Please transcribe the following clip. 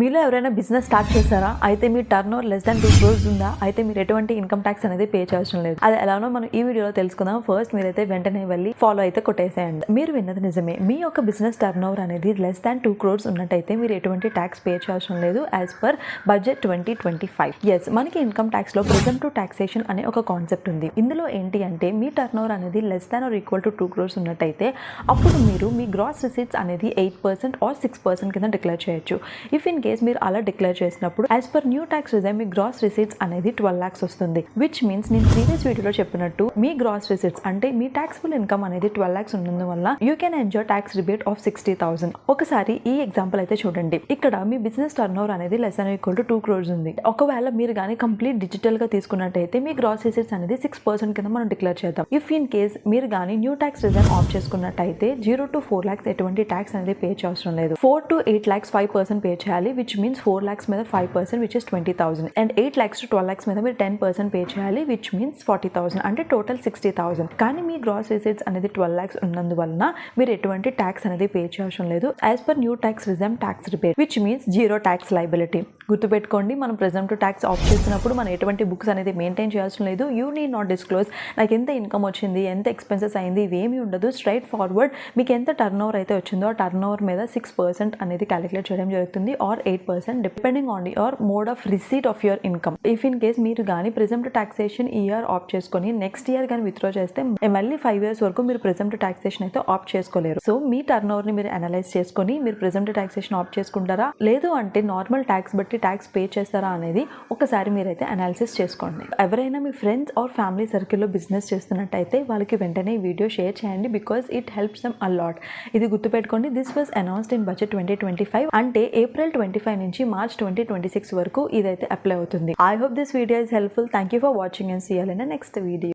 మీలో ఎవరైనా business start చేస్తారా అయితే మీ turnover less than two crores ఉందా? అయితే మీరు ఎటువంటి ఇన్కమ్ ట్యాక్స్ అనేది పే చేయాల్సిన లేదు. అది ఎలానో మనం ఈ వీడియోలో తెలుసుకుందాం. ఫస్ట్ మీరైతే వెంటనే వెళ్ళి ఫాలో అయితే కొట్టేసేయండి. మీరు విన్నది నిజమే. మీ యొక్క బిజినెస్ టర్న్ ఓవర్ అనేది లెస్ దాన్ టూ క్రోర్స్ ఉన్నట్టయితే మీరు ఎటువంటి ట్యాక్స్ పే చేయాల్సిన లేదు as per budget twenty twenty five yes మనకి ఇన్కమ్ ట్యాక్స్లో ప్రెజెంట్ టు టాక్సేషన్ అనే ఒక కాన్సెప్ట్ ఉంది. ఇందులో ఏంటి అంటే మీ టర్న్ ఓవర్ అనేది less than or equal to two crores ఉన్నట్టయితే అప్పుడు మీరు మీ గ్రాస్ రిసీట్స్ అనేది eight percent or six percent కింద డిక్లేర్ చేయొచ్చు. ఇఫ్ ఇన్ కేస్ మీరు అలా డిక్లేర్ చేసినప్పుడు as per new tax regime మీ గ్రాస్ రిసీట్స్ అనేది ట్వెల్వ్ లాక్స్ వస్తుంది. విచ్ మీన్స్ నేను ప్రీవియస్ వీడియోలో చెప్పినట్టు మీ గ్రాస్ రిసీట్స్ అంటే మీ ట్యాక్స్ఫుల్ ఇన్కమ్ అనేది ట్వెల్వ్ లాక్స్ ఉన్నందువల్ల you can enjoy tax rebate of sixty thousand ఒకసారి ఈ ఎగ్జాంపుల్ అయితే చూడండి. ఇక్కడ మీ బిజినెస్ టర్న్ ఓవర్ అనేది less than equal to two crores ఉంది. ఒకవేళ మీరు కానీ కంప్లీట్ డిజిటల్గా తీసుకున్నట్టయితే మీ గ్రాస్ రిసీట్స్ అనేది సిక్స్ పర్సెంట్ కింద మనం డిక్లేర్ చేద్దాం. ఇఫ్ ఇన్ కేస్ మీరు కానీ న్యూ ట్యాక్స్ రిజైన్ ఆఫ్ చేసుకున్నట్టయితే జీరో టు ఫోర్ లాక్స్ ఎటువంటి ట్యాక్స్ అనేది పే చేయవసరం లేదు. Four to eight lakhs five percent pay చేయాలి. విచ్ మీన్స్ ఫోర్ ల్యాక్స్ మీద five percent which is twenty thousand and eight lakhs to twelve lakhs మీద మీరు ten percent pay చేయాలి విచ్ మీన్స్ ఫార్టీ థౌసండ్ అంటే total sixty thousand కానీ మీ gross receipts అనేది twelve lakhs ఉన్నందువలన మీరు ఎటువంటి ట్యాక్స్ అనేది పే చేయవసరం లేదు. As per new tax regime tax rebate which means zero tax liability గుర్తుపెట్టుకోండి మనం ప్రెజెంట్ ట్యాక్స్ ఆఫ్ చేసినప్పుడు మనం ఎటువంటి బుక్స్ అనేది మెయింటైన్ చేయాల్సిన లేదు. యూ నీడ్ నాట్ డిస్క్లోజ్ నాకు ఎంత ఇన్కమ్ వచ్చింది ఎంత ఎక్స్పెన్సెస్ అయింది ఇవేమీ ఉండదు. స్ట్రైట్ ఫార్వర్డ్ మీకు ఎంత టర్న్ ఓవర్ అయితే వచ్చిందో ఆ టర్న్ ఓవర్ మీద సిక్స్ పర్సెంట్ అనేది క్యాలిక్యులేట్ చేయడం జరుగుతుంది or eight percent depending on your mode of receipt of your income. If in case మీరు కానీ ప్రెజెంట్ టాక్సేషన్ ఇయర్ ఆప్ చేసుకొని నెక్స్ట్ ఇయర్ కానీ విత్డ్రా చేస్తే మళ్ళీ ఫైవ్ ఇయర్స్ వరకు మీరు ప్రెజెంట్ టాక్సేషన్ అయితే ఆప్ చేసుకోలేరు. సో మీ టర్న్ ఓవర్ని మీరు అనలైజ్ చేసుకొని మీరు ప్రెజెంట్ టాక్సేషన్ ఆప్ చేసుకుంటారా? లేదు అంటే నార్మల్ ట్యాక్స్ బట్టి ట్యాక్స్ పే చేస్తారా అనేది ఒకసారి మీరైతే అనాలిసిస్ చేసుకోండి. ఎవరైనా మీ ఫ్రెండ్స్ ఆర్ ఫ్యామిలీ సర్కిల్లో బిజినెస్ చేస్తున్నట్టయితే వాళ్ళకి వెంటనే ఈ వీడియో షేర్ చేయండి బికాస్ ఇట్ హెల్ప్స్ దమ్ అలాట్ ఇది గుర్తుపెట్టుకోండి this was announced in budget twenty twenty five అంటే ఏప్రిల్ ట్వంటీ ఫైవ్ నుంచి మార్చ్ ట్వంటీ ట్వంటీ సిక్స్ వరకు ఇదైతే అప్లై అవుతుంది. I hope this video is helpful thank you for watching and see you in next video